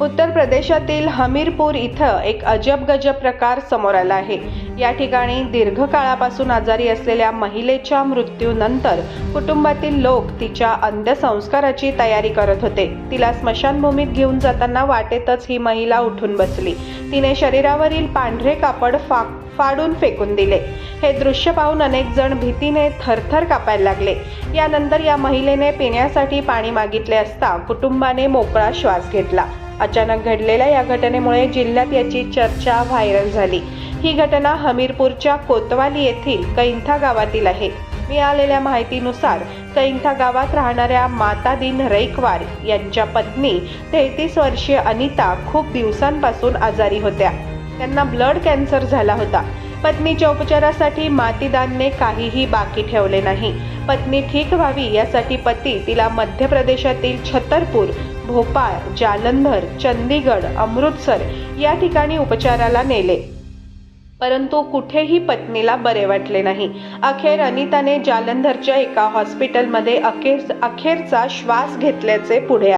उत्तर प्रदेशातील हमीरपूर इथं एक अजब गजब प्रकार समोर आला आहे. या ठिकाणी दीर्घकाळापासून आजारी असलेल्या महिलेच्या मृत्यूनंतर कुटुंबातील लोक तिच्या अंत्यसंस्काराची तयारी करत होते. तिला स्मशानभूमीत घेऊन जाताना वाटेतच ही महिला उठून बसली. तिने शरीरावरील पांढरे कापड फा फाडून फेकून दिले. हे दृश्य पाहून अनेक जण भीतीने थरथर कापायला लागले. यानंतर या महिलेने पिण्यासाठी पाणी मागितले असता कुटुंबाने मोकळा श्वास घेतला. अचानक घडलेल्या या घटनेमुळे जिल्ह्यात याची चर्चा व्हायरल झाली. ही घटना हमीरपूरच्या कोतवाली येथील कैंथा गावातील आहे. मिळालेल्या माहितीनुसार कैंथा गावात राहणाऱ्या माता दिन रैकवार यांच्या पत्नी तेहतीस वर्षीय अनिता खूप दिवसांपासून आजारी होत्या. त्यांना ब्लड कॅन्सर झाला होता. पत्नीच्या उपचारासाठी मातीदानने काहीही बाकी ठेवले नाही. पत्नी ठीक व्हावी यासाठी पती तिला मध्य प्रदेशातील छतरपूर भोपाळ जालंधर चंदीगड अमृतसर या ठिकाणी उपचाराला नेले. परंतु कुठेही पत्नीला बरे वाटले नाही. अखेर अनिताने जालंधरच्या एका हॉस्पिटलमध्ये अखेर अखेरचा श्वास घेतल्याचे पुढे